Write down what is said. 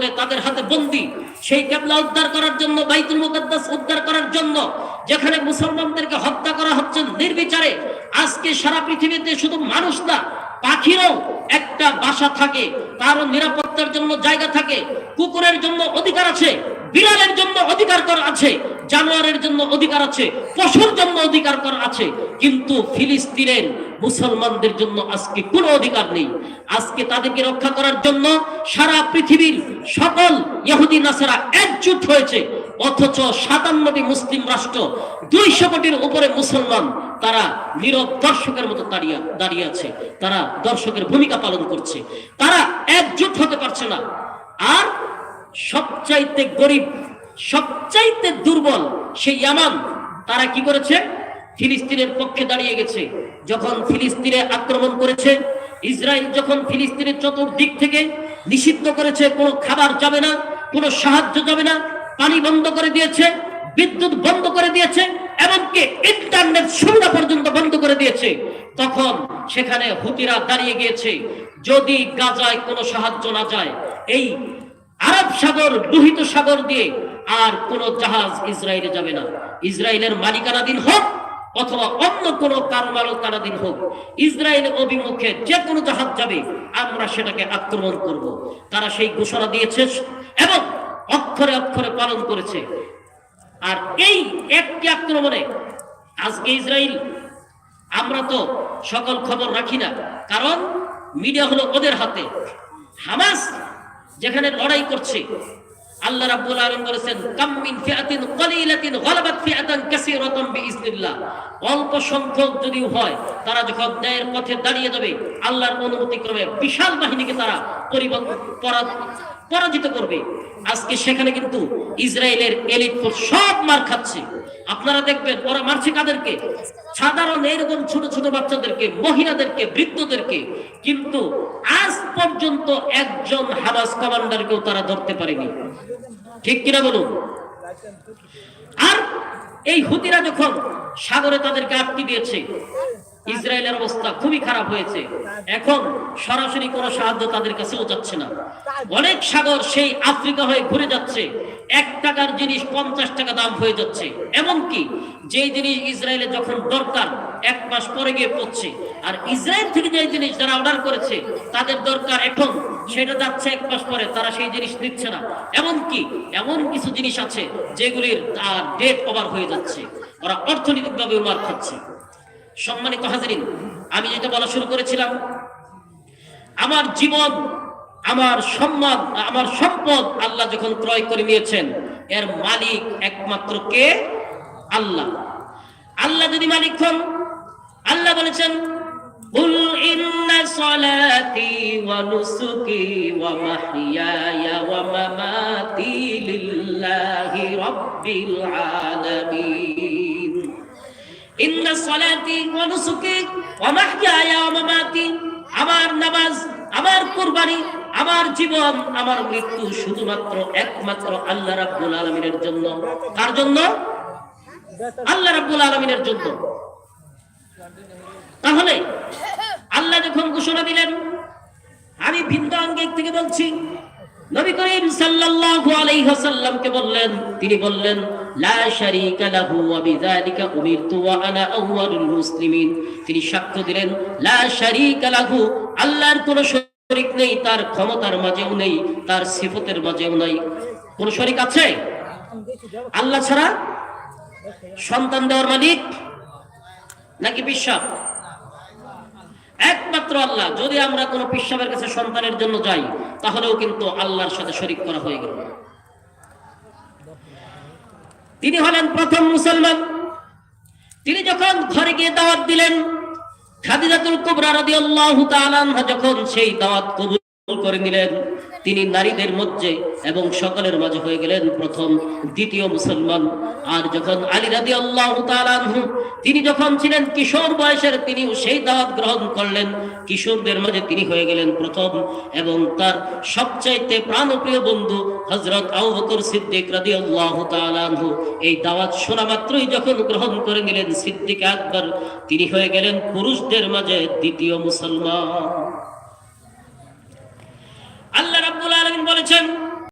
করে তাদের হাতে বন্দি, সেই কেবলা উদ্ধার করার জন্য, বাইতুল মুকদ্দাস উদ্ধার করার জন্য, যেখানে মুসলমানদেরকে হত্যা করা হচ্ছে নির্বিচারে, আজকে সারা পৃথিবীতে শুধু মানুষ না, পাখিরও একটা বাসা থাকে, তারও নিরাপত্তার জন্য জায়গা থাকে, কুকুরের জন্য অধিকার আছে বিড়ালের জন্য অধিকার কর আছে, জানোয়ারের জন্য অধিকার আছে, পশুর জন্য অধিকার কর আছে, কিন্তু ফিলিস্তিনের মুসলমানদের জন্য আজকে কোনো অধিকার নেই। আজকে তাদেরকে রক্ষা করার জন্য সারা পৃথিবীর সকল ইহুদি নাসারা একজুট হয়েছে, অথচ সাতান্নটি মুসলিম রাষ্ট্র, দুইশো কোটির উপরে মুসলমান, তারা নীরব দর্শকের মতো দাঁড়িয়ে দাঁড়িয়ে আছে, তারা দর্শকের ভূমিকা পালন করছে। তারা একজুট হতে পারছে না। আর সবচাইতে গরিব, সবচাইতে দুর্বল সেই ইয়ামান, তারা কি করেছে? ফিলিস্তিনের পক্ষে দাঁড়িয়ে গেছে। যখন ফিলিস্তিনে আক্রমণ করেছে, ইসরায়েল যখন ফিলিস্তিনের চতুর্দিক থেকে নিষিদ্ধ করেছে, কোনো খাবার যাবে না, কোনো সাহায্য যাবে না, পানি বন্ধ করে দিয়েছে, বিদ্যুৎ বন্ধ করে দিয়েছে, এমনকি ইন্টারনেট সুবিধা পর্যন্ত বন্ধ করে দিয়েছে, তখন সেখানে হুতিরা দাঁড়িয়ে গিয়েছে। যদি গাজায় কোনো সাহায্য না যায়, এই আরব সাগর, লোহিত সাগর দিয়ে আর কোন জাহাজ ইসরায়েলে যাবে না। ইসরায়েলের মালিকানাধীন হোক অথবা অন্য কোন কারও মালিকানাধীন হোক, ইসরায়েল অভিমুখে যে কোনো জাহাজ যাবে, আমরা সেটাকে আক্রমণ করব। তারা সেই ঘোষণা দিয়েছে এবং অক্ষরে অক্ষরে পালন করেছে। আর এই একটি আক্রমণে আজকে ইসরায়েল, আমরা তো সকল খবর রাখি না, কারণ মিডিয়া হলো ওদের হাতে। হামাস যেখানে লড়াই করছে, আল্লাহ রাব্বুল আলামিন বলেছেন, কাম মিন ফিআতিন কলিলাতিন গালাবাত ফিআতান কাসীরাতান বিইজনিল্লাহ অল্প সংখ্যক যদিও হয়, তারা যখন ন্যায়ের পথে দাঁড়িয়ে যাবে আল্লাহর অনুমতি ক্রমে বিশাল বাহিনীকে তারা পরাজিত করবে। আজকে সেখানে কিন্তু ইসরায়েলের এলিট ফোর্স সব মার খাচ্ছে। আপনারা দেখবেন ওরা মারছে কাদেরকে? সাধারণ এরকম ছোট ছোট বাচ্চাদেরকে, মহিলাদেরকে, বৃদ্ধদেরকে। কিন্তু আজ পর্যন্ত একজন হামাস কমান্ডারকেও তারা ধরতে পারেনি। ঠিক কিনা বলুন? আর এই হুতিরা যখন সাগরে তাদেরকে আটকে দিয়েছে ইসরায়েলের অবস্থা খুবই খারাপ হয়েছে। এখন সরাসরি কোনো সাহায্য তাদের কাছেও যাচ্ছে না। অনেক সাগর সেই আফ্রিকা হয়ে ঘুরে যাচ্ছে। এক টাকার জিনিস পঞ্চাশ টাকা দাম হয়ে যাচ্ছে। এমনকি যে জিনিস ইসরায়েলে যখন দরকার, এক মাস পরে গিয়ে পড়ছে। আর ইসরায়েল থেকে যে জিনিস যারা অর্ডার করেছে, তাদের দরকার এখন, সেটা যাচ্ছে এক মাস পরে, তারা সেই জিনিস দিচ্ছে না। এমনকি এমন কিছু জিনিস আছে, যেগুলির ডেট ওভার হয়ে যাচ্ছে। ওরা অর্থনৈতিকভাবে মার খাচ্ছে। সম্মানিত হাজিরিন আমি যেটা বলা শুরু করেছিলাম আমার জীবন আমার সম্মান আমার সম্পদ আল্লাহ যখন ক্রয় করে নিয়েছেন এর মালিক একমাত্র কে আল্লাহ আল্লাহ যদি মালিক হন আল্লাহ বলেছেন قل إن صلاتي ونسكي ومحياي ومماتي لله رب العالمين ইন্না সলাতি ওয়া নুসুকি ওয়া মাহইয়ায়া ওয়া মামাতি, আমার নামাজ, আমার কুরবানি, আমার জীবন, আমার মৃত্যু শুধুমাত্র একমাত্র আল্লাহ রাব্বুল আলামিনের জন্য। কার জন্য? আল্লাহ রাব্বুল আলামিনের জন্য। তাহলে আল্লাহ যখন ঘোষণা দিলেন, আমি ভিন্ন আঙ্গিক থেকে বলছি নবী করিম সাল্লাল্লাহু আলাইহি ওয়াসাল্লামকে বললেন, তিনি বললেন, লা শারীকা লাহু ওয়া বিযালিকা উমিরতু ওয়া আনা আউয়ালুল মুসলিমিন। তিনি সাক্ষ্য দিলেন, লা শারীকা লাহু, আল্লাহর কোনো শরীক নেই, তার ক্ষমতার মাঝেও নেই, তার সিফতের মাঝেও নাই। কোন শরীক আছে? আল্লাহ ছাড়া? সন্তান দেওয়ার মালিক? নাকি বিশ্বাস একমাত্র আল্লাহ। যদি আমরা কোনো পিসাবের কাছে সন্তানের জন্য যাই তাহলেও কিন্তু আল্লাহর সাথে শরিক করা হয়ে গেল। তিনি হলেন প্রথম মুসলমান। তিনি যখন ঘরে গিয়ে দাওয়াত দিলেন, খাদিজাতুল কুবরা রাদিয়াল্লাহু তাআলা যখন সেই দাওয়াত কবুল করে নিলেন, তিনি নারীদের মধ্যে এবং সকলের মাঝে হয়ে গেলেন প্রথম, দ্বিতীয় মুসলমান। আর যখন আলী রাদি আল্লাহ তিনি যখন ছিলেন কিশোর বয়সের তিনি সেই দাওয়াত গ্রহণ করলেন। কিশোরদের মাঝে তিনি হয়ে গেলেন প্রথম এবং তার সবচাইতে প্রাণপ্রিয় বন্ধু হজরত আবু বকর সিদ্দিক রাদি আল্লাহ এই দাওয়াত শোনা মাত্রই যখন গ্রহণ করে নিলেন সিদ্দিক আকবর, তিনি হয়ে গেলেন পুরুষদের মাঝে দ্বিতীয় মুসলমান। আল্লাহ রাব্বুল আলামিন বলেছেন